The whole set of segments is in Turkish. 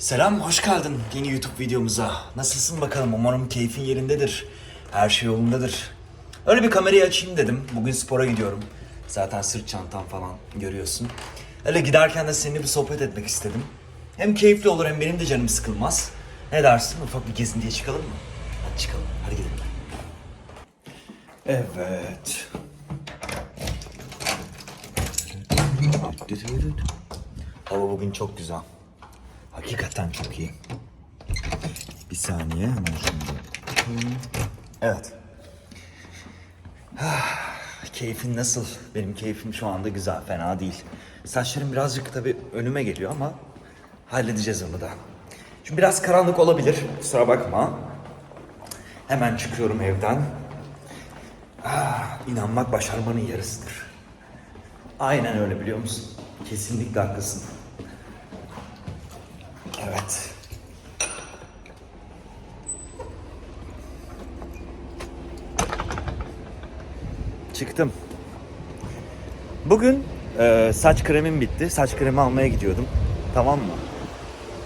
Selam, hoş geldin yeni YouTube videomuza. Nasılsın bakalım? Umarım keyfin yerindedir. Her şey yolundadır. Öyle bir kamerayı açayım dedim. Bugün spora gidiyorum. Zaten sırt çantam falan görüyorsun. Öyle giderken de seninle bir sohbet etmek istedim. Hem keyifli olur hem benim de canım sıkılmaz. Ne dersin? Ufak bir gezintiye çıkalım mı? Hadi çıkalım, hadi gidelim. Evet. Hava bugün çok güzel. Hakikaten çok iyi. Bir saniye hemen şunu. Evet. Ah, Keyfin nasıl? Benim keyfim şu anda güzel, fena değil. Saçlarım birazcık tabii önüme geliyor ama halledeceğiz onu da. Şimdi biraz karanlık olabilir, kusura bakma. Hemen çıkıyorum evden. Ah, inanmak başarmanın yarısıdır. Aynen öyle biliyor musun? Kesinlikle haklısın. Evet. Çıktım. Bugün e, saç kremim bitti. Saç kremi almaya gidiyordum. Tamam mı?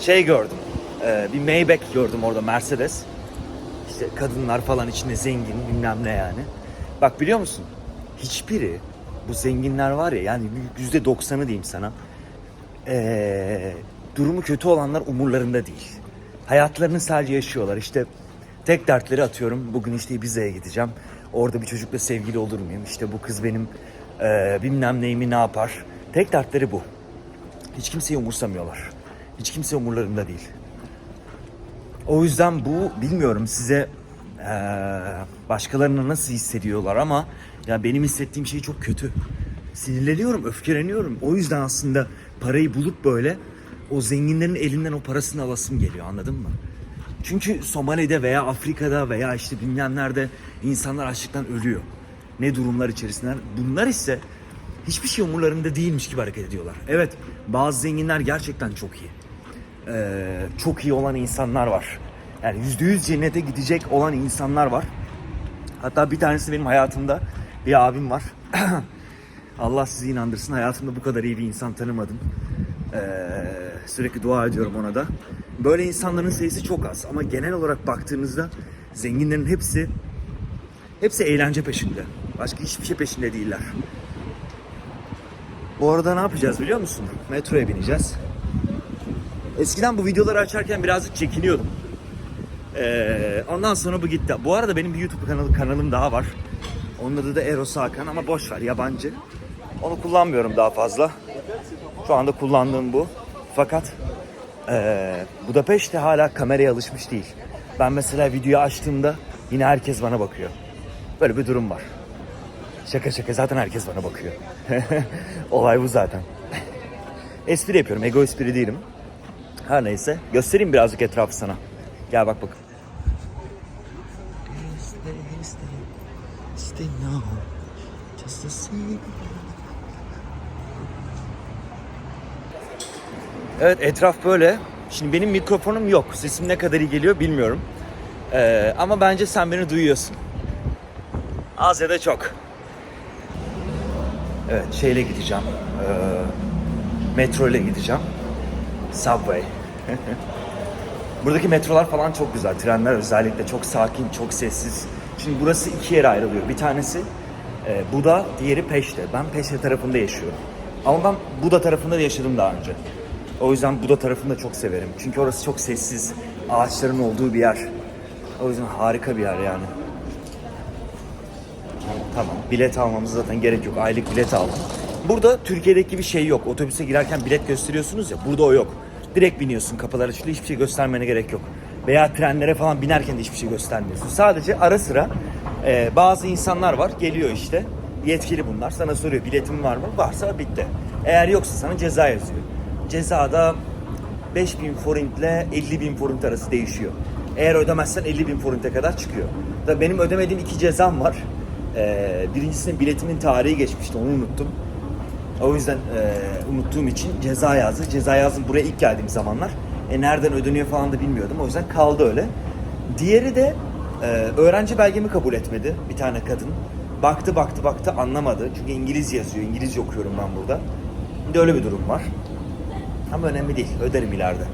Şey gördüm. e, bir Maybach gördüm orada Mercedes. İşte kadınlar falan içinde zengin bilmem ne yani. Bak biliyor musun? Hiçbiri bu zenginler var ya yani yüzde doksanı diyeyim sana. Ee, durumu kötü olanlar umurlarında değil. Hayatlarını sadece yaşıyorlar. İşte tek dertleri atıyorum. Bugün işte Ibiza'ya gideceğim. Orada bir çocukla sevgili olur muyum? İşte bu kız benim ee, bilmem neyimi ne yapar. Tek dertleri bu. Hiç kimseyi umursamıyorlar. Hiç kimse umurlarında değil. O yüzden bu bilmiyorum size eee başkalarına nasıl hissediyorlar ama ya benim hissettiğim şey çok kötü. Sinirleniyorum, öfkeleniyorum. O yüzden aslında parayı bulup böyle o zenginlerin elinden o parasını alasım geliyor anladın mı? Çünkü Somali'de veya Afrika'da veya işte bilmem nerede insanlar açlıktan ölüyor. Ne durumlar içerisinde. Bunlar ise hiçbir şey umurlarında değilmiş gibi hareket ediyorlar. Evet bazı zenginler gerçekten çok iyi e, çok iyi olan insanlar var. Yani yüzde yüz cennete gidecek olan insanlar var. Hatta bir tanesi benim hayatımda bir abim var. Allah sizi inandırsın. Hayatımda bu kadar iyi bir insan tanımadım. Ee, sürekli dua ediyorum ona da. Böyle insanların sayısı çok az. Ama genel olarak baktığınızda zenginlerin hepsi hepsi eğlence peşinde. Başka hiçbir şey peşinde değiller. Bu arada ne yapacağız biliyor musun? Metroya bineceğiz. Eskiden bu videoları açarken birazcık çekiniyordum. Ee, ondan sonra bu gitti. Bu arada benim bir YouTube kanalı, kanalım daha var. Onun adı da Eros Hakan ama boş ver yabancı. Onu kullanmıyorum daha fazla. Şu anda kullandığım bu. Fakat ee, Budapeşte hala kameraya alışmış değil. Ben mesela videoyu açtığımda yine herkes bana bakıyor. Böyle bir durum var. Şaka şaka zaten herkes bana bakıyor. Olay bu zaten. espri yapıyorum. Ego espri değilim. Her neyse. Göstereyim birazcık etrafı sana. Gel bak bakın. Evet etraf böyle. Şimdi benim mikrofonum yok. Sesim ne kadar iyi geliyor bilmiyorum. Ee, ama bence sen beni duyuyorsun. Az ya da çok. Evet şeyle gideceğim. Ee, metro ile gideceğim. Subway. Buradaki metrolar falan çok güzel. Trenler özellikle çok sakin, çok sessiz. Şimdi burası iki yere ayrılıyor. Bir tanesi e, Buda, diğeri Peşte. Ben Peşte tarafında yaşıyorum. Ama ben Buda tarafında da yaşadım daha önce. O yüzden Buda tarafını da çok severim. Çünkü orası çok sessiz. Ağaçların olduğu bir yer. O yüzden harika bir yer yani. Tamam. Bilet almamız zaten gerek yok. Aylık bilet aldım. Burada Türkiye'deki bir şey yok. Otobüse girerken bilet gösteriyorsunuz ya. Burada o yok. Direkt biniyorsun. Kapılar açılıyor. Hiçbir şey göstermene gerek yok. Veya trenlere falan binerken de hiçbir şey göstermiyorsun. Sadece ara sıra e, bazı insanlar var. Geliyor işte. Yetkili bunlar. Sana soruyor biletin var mı? Varsa bitti. Eğer yoksa sana ceza yazıyor. Cezada 5000 forintle 50 bin forint arası değişiyor. Eğer ödemezsen 50 bin forinte kadar çıkıyor. Da benim ödemediğim iki cezam var. Ee, birincisinin biletimin tarihi geçmişti onu unuttum. O yüzden e, unuttuğum için ceza yazdı. Ceza yazdım buraya ilk geldiğim zamanlar. E nereden ödeniyor falan da bilmiyordum. O yüzden kaldı öyle. Diğeri de e, öğrenci belgemi kabul etmedi bir tane kadın. Baktı baktı baktı anlamadı. Çünkü İngilizce yazıyor. İngilizce okuyorum ben burada. Bir de öyle bir durum var. Ama önemli değil. Öderim ileride.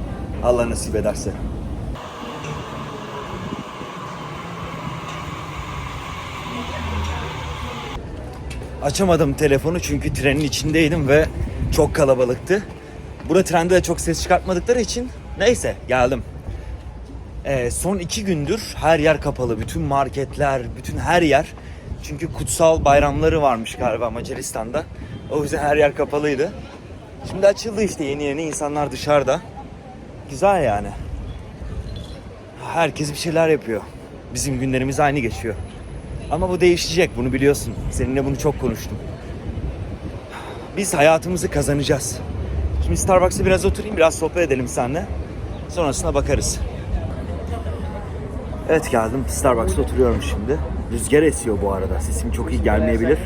Allah nasip ederse. Açamadım telefonu çünkü trenin içindeydim ve çok kalabalıktı. Burada trende de çok ses çıkartmadıkları için neyse geldim. Ee, son iki gündür her yer kapalı. Bütün marketler, bütün her yer. Çünkü kutsal bayramları varmış galiba Macaristan'da. O yüzden her yer kapalıydı. Şimdi açıldı işte yeni yeni insanlar dışarıda. Güzel yani. Herkes bir şeyler yapıyor. Bizim günlerimiz aynı geçiyor. Ama bu değişecek bunu biliyorsun. Seninle bunu çok konuştum. Biz hayatımızı kazanacağız. Şimdi Starbucks'a biraz oturayım, biraz sohbet edelim seninle. Sonrasına bakarız. Evet geldim. Starbucks'ta oturuyorum şimdi. Rüzgar esiyor bu arada. Sesim çok iyi gelmeyebilir.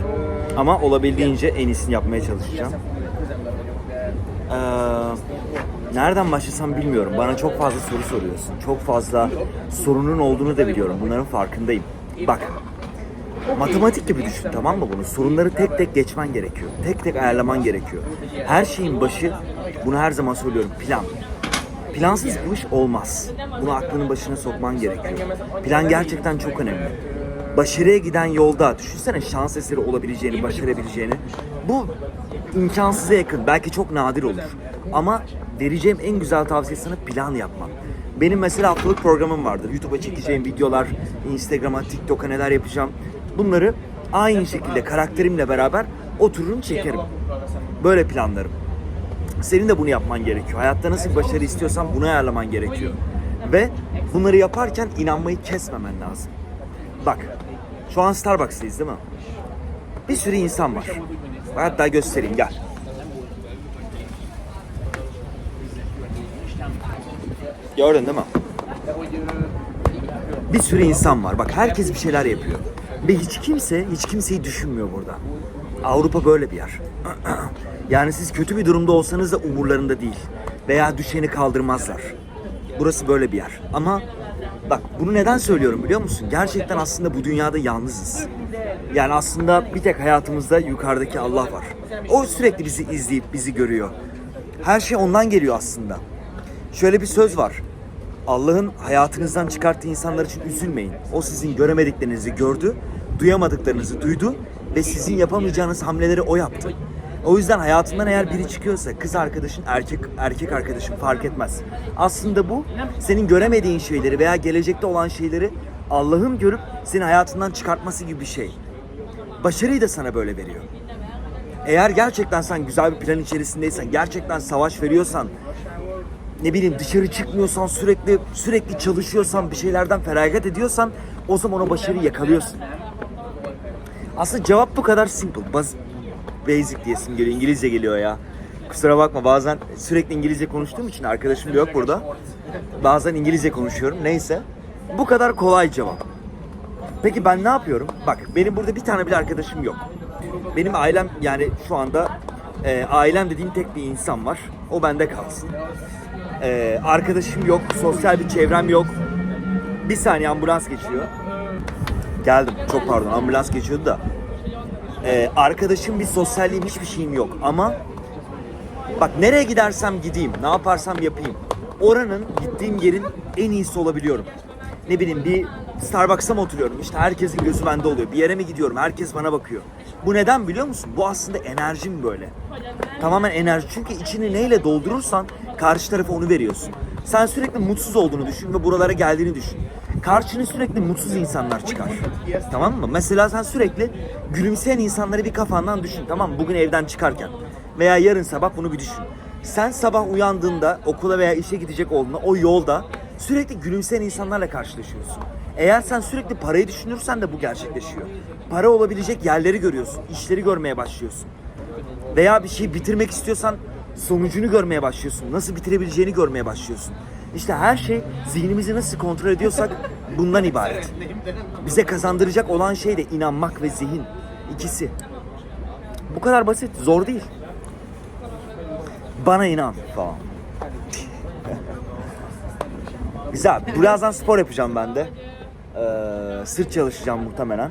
Ama olabildiğince en iyisini yapmaya çalışacağım. Ee, nereden başlasam bilmiyorum. Bana çok fazla soru soruyorsun. Çok fazla sorunun olduğunu da biliyorum. Bunların farkındayım. Bak. Matematik gibi düşün tamam mı bunu? Sorunları tek tek geçmen gerekiyor. Tek tek ayarlaman gerekiyor. Her şeyin başı, bunu her zaman söylüyorum, plan. Plansız bu iş olmaz. Bunu aklının başına sokman gerekiyor. Plan gerçekten çok önemli. Başarıya giden yolda düşünsene şans eseri olabileceğini, başarabileceğini. Bu imkansıza yakın. Belki çok nadir olur. Ama vereceğim en güzel tavsiye sana plan yapman. Benim mesela haftalık programım vardır. YouTube'a çekeceğim videolar, Instagram'a, TikTok'a neler yapacağım. Bunları aynı şekilde karakterimle beraber otururum çekerim. Böyle planlarım. Senin de bunu yapman gerekiyor. Hayatta nasıl başarı istiyorsan bunu ayarlaman gerekiyor. Ve bunları yaparken inanmayı kesmemen lazım. Bak, şu an Starbucks'tayız değil mi? Bir sürü insan var. Hatta göstereyim gel. Gördün değil mi? Bir sürü insan var. Bak herkes bir şeyler yapıyor. Ve hiç kimse hiç kimseyi düşünmüyor burada. Avrupa böyle bir yer. yani siz kötü bir durumda olsanız da umurlarında değil. Veya düşeni kaldırmazlar. Burası böyle bir yer. Ama bak bunu neden söylüyorum biliyor musun? Gerçekten aslında bu dünyada yalnızız. Yani aslında bir tek hayatımızda yukarıdaki Allah var. O sürekli bizi izleyip bizi görüyor. Her şey ondan geliyor aslında. Şöyle bir söz var. Allah'ın hayatınızdan çıkarttığı insanlar için üzülmeyin. O sizin göremediklerinizi gördü, duyamadıklarınızı duydu ve sizin yapamayacağınız hamleleri o yaptı. O yüzden hayatından eğer biri çıkıyorsa kız arkadaşın, erkek erkek arkadaşın fark etmez. Aslında bu senin göremediğin şeyleri veya gelecekte olan şeyleri Allah'ın görüp seni hayatından çıkartması gibi bir şey. Başarıyı da sana böyle veriyor. Eğer gerçekten sen güzel bir plan içerisindeysen, gerçekten savaş veriyorsan, ne bileyim dışarı çıkmıyorsan sürekli sürekli çalışıyorsan bir şeylerden feragat ediyorsan o zaman o başarıyı yakalıyorsun. Aslında cevap bu kadar simple. Baz basic diyesim geliyor. İngilizce geliyor ya. Kusura bakma bazen sürekli İngilizce konuştuğum için arkadaşım da yok burada. Bazen İngilizce konuşuyorum. Neyse. Bu kadar kolay cevap. Peki ben ne yapıyorum? Bak benim burada bir tane bile arkadaşım yok. Benim ailem yani şu anda e, ailem dediğim tek bir insan var. O bende kalsın. E, arkadaşım yok, sosyal bir çevrem yok. Bir saniye ambulans geçiyor. Geldim. Çok pardon ambulans geçiyordu da. E, arkadaşım bir sosyalliğim hiçbir şeyim yok ama bak nereye gidersem gideyim, ne yaparsam yapayım. Oranın gittiğim yerin en iyisi olabiliyorum. Ne bileyim bir Starbucks'a mı oturuyorum? İşte herkesin gözü bende oluyor. Bir yere mi gidiyorum? Herkes bana bakıyor. Bu neden biliyor musun? Bu aslında enerjim böyle. Tamamen enerji. Çünkü içini neyle doldurursan karşı tarafa onu veriyorsun. Sen sürekli mutsuz olduğunu düşün ve buralara geldiğini düşün. Karşına sürekli mutsuz insanlar çıkar. Tamam mı? Mesela sen sürekli gülümseyen insanları bir kafandan düşün. Tamam mı? Bugün evden çıkarken. Veya yarın sabah bunu bir düşün. Sen sabah uyandığında okula veya işe gidecek olduğunda o yolda sürekli gülümseyen insanlarla karşılaşıyorsun. Eğer sen sürekli parayı düşünürsen de bu gerçekleşiyor. Para olabilecek yerleri görüyorsun, işleri görmeye başlıyorsun. Veya bir şeyi bitirmek istiyorsan sonucunu görmeye başlıyorsun. Nasıl bitirebileceğini görmeye başlıyorsun. İşte her şey zihnimizi nasıl kontrol ediyorsak bundan ibaret. Bize kazandıracak olan şey de inanmak ve zihin. İkisi. Bu kadar basit, zor değil. Bana inan falan. Güzel. Birazdan spor yapacağım ben de. Ee, sırt çalışacağım muhtemelen.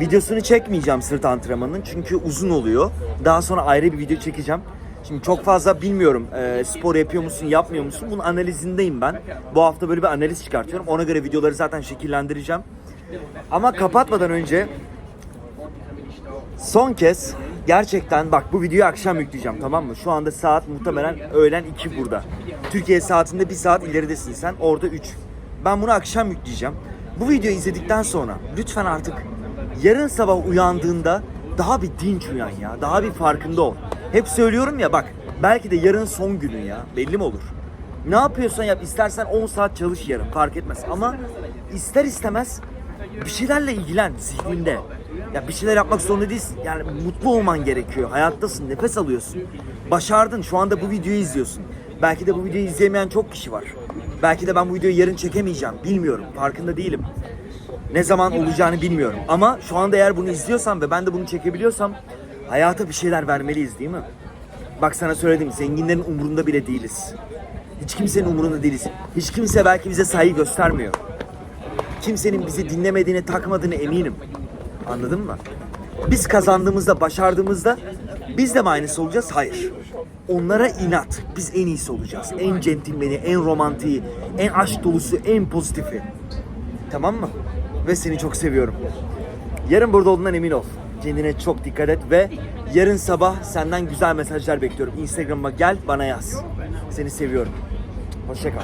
Videosunu çekmeyeceğim sırt antrenmanının çünkü uzun oluyor. Daha sonra ayrı bir video çekeceğim. Şimdi çok fazla bilmiyorum e, spor yapıyor musun yapmıyor musun bunun analizindeyim ben. Bu hafta böyle bir analiz çıkartıyorum. Ona göre videoları zaten şekillendireceğim. Ama kapatmadan önce son kez gerçekten bak bu videoyu akşam yükleyeceğim tamam mı? Şu anda saat muhtemelen öğlen 2 burada. Türkiye saatinde bir saat ileridesin sen orada 3. Ben bunu akşam yükleyeceğim. Bu videoyu izledikten sonra lütfen artık yarın sabah uyandığında daha bir dinç uyan ya. Daha bir farkında ol. Hep söylüyorum ya bak belki de yarın son günün ya. Belli mi olur? Ne yapıyorsan yap. istersen 10 saat çalış yarın fark etmez. Ama ister istemez bir şeylerle ilgilen zihninde. Ya bir şeyler yapmak zorunda değilsin. Yani mutlu olman gerekiyor. Hayattasın, nefes alıyorsun. Başardın. Şu anda bu videoyu izliyorsun. Belki de bu videoyu izleyemeyen çok kişi var. Belki de ben bu videoyu yarın çekemeyeceğim. Bilmiyorum. Farkında değilim. Ne zaman olacağını bilmiyorum. Ama şu anda eğer bunu izliyorsam ve ben de bunu çekebiliyorsam hayata bir şeyler vermeliyiz değil mi? Bak sana söyledim zenginlerin umurunda bile değiliz. Hiç kimsenin umurunda değiliz. Hiç kimse belki bize saygı göstermiyor. Kimsenin bizi dinlemediğini, takmadığını eminim. Anladın mı? Biz kazandığımızda, başardığımızda biz de mi aynısı olacağız? Hayır. Onlara inat. Biz en iyisi olacağız. En centilmeni, en romantiği, en aşk dolusu, en pozitifi. Tamam mı? Ve seni çok seviyorum. Yarın burada olduğundan emin ol. Kendine çok dikkat et ve yarın sabah senden güzel mesajlar bekliyorum. Instagram'a gel bana yaz. Seni seviyorum. Hoşça kal.